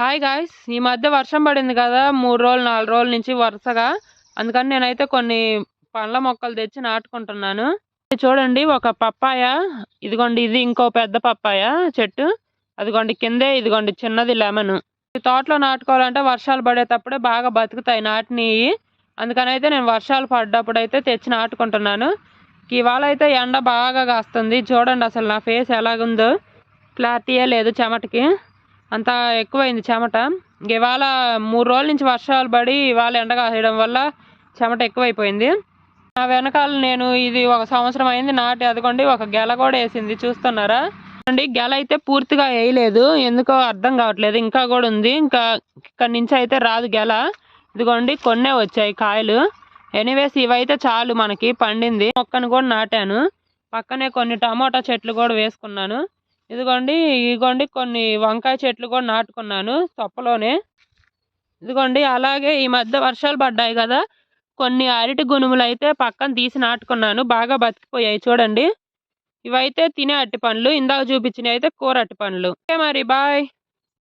Hi guys ఈ మధ్య వర్షం పడింది కదా మూడు రోజులు నాలుగు రోజుల నుంచి వరుసగా. అందుకని నేనైతే కొన్ని పండ్ల మొక్కలు తెచ్చి నాటుకుంటున్నాను. చూడండి ఒక పప్పాయ. ఇదిగోండి ఇది ఇంకో పెద్ద పప్పాయ చెట్టు. అదిగోండి కిందే ఇదిగోండి చిన్నది లెమన్. తోటలో నాటుకోవాలంటే వర్షాలు పడేటప్పుడే బాగా బతుకుతాయి నాటినవి. అందుకని అయితే నేను వర్షాలు పడ్డప్పుడు అయితే తెచ్చి నాటుకుంటున్నాను. ఇవాళ అయితే ఎండ బాగా కాస్తుంది. చూడండి అసలు నా ఫేస్ ఎలాగుందో. క్లారిటీయే లేదు చెమటకి. అంత ఎక్కువైంది చెమట. ఇవాళ మూడు రోజుల నుంచి వర్షాలు పడి ఇవాళ ఎండగా వేయడం వల్ల చెమట ఎక్కువైపోయింది. నా వెనకాల నేను ఇది ఒక సంవత్సరం అయింది నాటి అదిగోండి ఒక గెల కూడా వేసింది చూస్తున్నారా? అండి గెల అయితే పూర్తిగా వేయలేదు ఎందుకో అర్థం కావట్లేదు. ఇంకా కూడా ఉంది ఇంకా ఇక్కడ నుంచి అయితే రాదు గెల. ఇదిగోండి కొన్నే వచ్చాయి కాయలు. ఎనీవేస్ ఇవైతే చాలు మనకి పండింది. మొక్కను కూడా నాటాను. పక్కనే కొన్ని టమోటా చెట్లు కూడా వేసుకున్నాను. ఇదిగోండి ఇదిగోండి కొన్ని వంకాయ చెట్లు కూడా నాటుకున్నాను తొప్పలోనే. ఇదిగోండి అలాగే ఈ మధ్య వర్షాలు పడ్డాయి కదా కొన్ని అరటి గునుములు అయితే పక్కన తీసి నాటుకున్నాను బాగా బతికిపోయాయి చూడండి. ఇవైతే తినే అట్టి పండ్లు ఇందాక చూపించినవి అయితే కూర అట్టి పండ్లు. ఓకే మరి బాయ్.